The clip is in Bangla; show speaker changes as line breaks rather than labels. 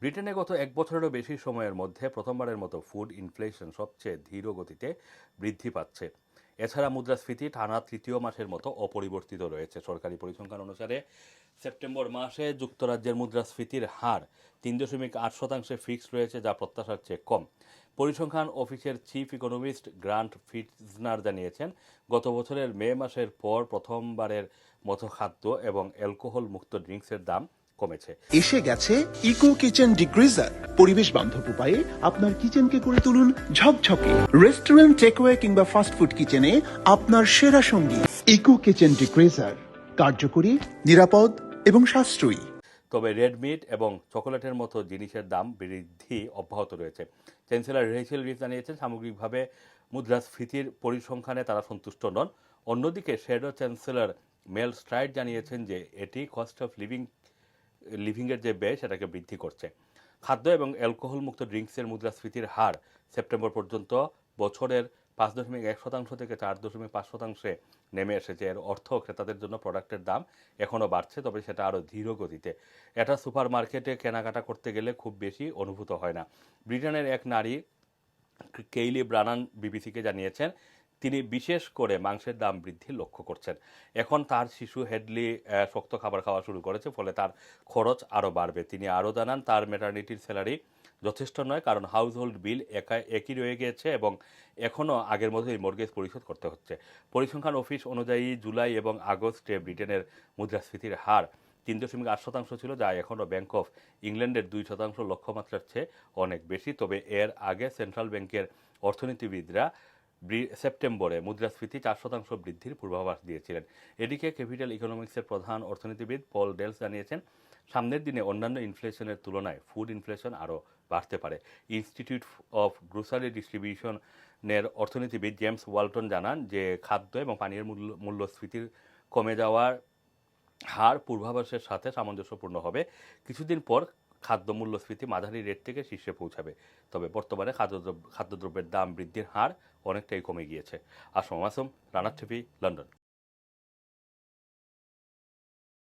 ব্রিটেনে গত এক বছরেরও বেশি সময়ের মধ্যে প্রথমবারের মতো ফুড ইনফ্লেশন সবচেয়ে ধীর গতিতে বৃদ্ধি পাচ্ছে। এছাড়া মুদ্রাস্ফীতি টানা তৃতীয় মাসের মতো অপরিবর্তিত রয়েছে। সরকারি পরিসংখ্যান অনুসারে সেপ্টেম্বর মাসে যুক্তরাজ্যের মুদ্রাস্ফীতির হার তিন দশমিক আট শতাংশে ফিক্স রয়েছে, যা প্রত্যাশার চেয়ে কম। পরিসংখ্যান অফিসের চিফ ইকোনমিস্ট গ্রান্ট ফিটজনার জানিয়েছেন, গত বছরের মে মাসের পর প্রথমবারের মতো খাদ্য এবং অ্যালকোহল মুক্ত ড্রিঙ্কসের দাম কমেছে।
এসে গেছে ইকো কিচেন ডিগ্রিজার। পরিবেশ বান্ধব উপায়ে আপনার কিচেনকে করে তুলুন ঝকঝকে। রেস্টুরেন্ট টেকওয়ে কিংবা ফাস্টফুড কিচেনে আপনার সেরা সঙ্গী ইকো কিচেন ডিগ্রিজার। কার্যকরী নিরাপদ এবং সাশ্রয়ী।
তবে রেড মিট এবং চকোলেটের মতো জিনিসের দাম বৃদ্ধি অব্যাহত রয়েছে। চ্যান্সেলর রেচেল রিস জানিয়েছেন সামগ্রিকভাবে মুদ্রাস্ফীতির পরিসংখ্যানে তারা সন্তুষ্ট নন। অন্যদিকে শেডো চ্যান্সেলর মেল স্ট্রাইট জানিয়েছেন যে এটি কস্ট অফ লিভিং লিভিংয়ের যে ব্যয়, সেটাকে বৃদ্ধি করছে। খাদ্য এবং অ্যালকোহল মুক্ত ড্রিঙ্কসের মুদ্রাস্ফীতির হার সেপ্টেম্বর পর্যন্ত বছরের পাঁচ দশমিক এক শতাংশ থেকে চার দশমিক পাঁচ শতাংশে নেমে এসেছে। এর অর্থ ক্রেতাদের জন্য প্রোডাক্টের দাম এখনও বাড়ছে, তবে সেটা আরও ধীর গতিতে। এটা সুপার মার্কেটে কেনাকাটা করতে গেলে খুব বেশি অনুভূত হয় না। ব্রিটেনের এক নারী কেইলি ব্রানান বিবিসিকে জানিয়েছেন তিনি বিশেষ করে মাংসের দাম বৃদ্ধি লক্ষ্য করছেন। এখন তার শিশু হেডলি শক্ত খাবার খাওয়া শুরু করেছে, ফলে তার খরচ আরও বাড়বে। তিনি আরও জানান, তার ম্যাটার্নিটির স্যালারি যথেষ্ট নয়, কারণ হাউসহোল্ড বিল একা, একই রয়ে গিয়েছে এবং এখনও আগের মতোই মর্গেজ পরিশোধ করতে হচ্ছে। পরিসংখ্যান অফিস অনুযায়ী জুলাই এবং আগস্টে ব্রিটেনের মুদ্রাস্ফীতির হার তিন দশমিক আট শতাংশ ছিল, যা এখনও ব্যাংক অফ ইংল্যান্ডের দুই শতাংশ লক্ষ্যমাত্রার চেয়ে অনেক বেশি। তবে এর আগে সেন্ট্রাল ব্যাংকের অর্থনীতিবিদরা সেপ্টেম্বরে মুদ্রাস্ফীতি চার শতাংশ বৃদ্ধির পূর্বাভাস দিয়েছিলেন। এদিকে ক্যাপিটাল ইকোনমিক্সের প্রধান অর্থনীতিবিদ পল ডেলস জানিয়েছেন, সামনের দিনে অন্যান্য ইনফ্লেশনের তুলনায় ফুড ইনফ্লেশন আরও বাড়তে পারে। ইনস্টিটিউট অফ গ্রোসারি ডিস্ট্রিবিউশনের অর্থনীতিবিদ জেমস ওয়ালটন জানান যে, খাদ্য এবং পানীয় মূল্য, মূল্যস্ফীতির কমে যাওয়ার হার পূর্বাভাসের সাথে সামঞ্জস্যপূর্ণ হবে। কিছুদিন পর খাদ্য মূল্যস্ফীতি মাঝারি রেট থেকে শীর্ষে পৌঁছাবে। তবে বর্তমানে খাদ্যদ্রব্য খাদ্যদ্রব্যের দাম বৃদ্ধির হার অনেকটাই কমে গিয়েছে। আসম আসম রানার টিভি লন্ডন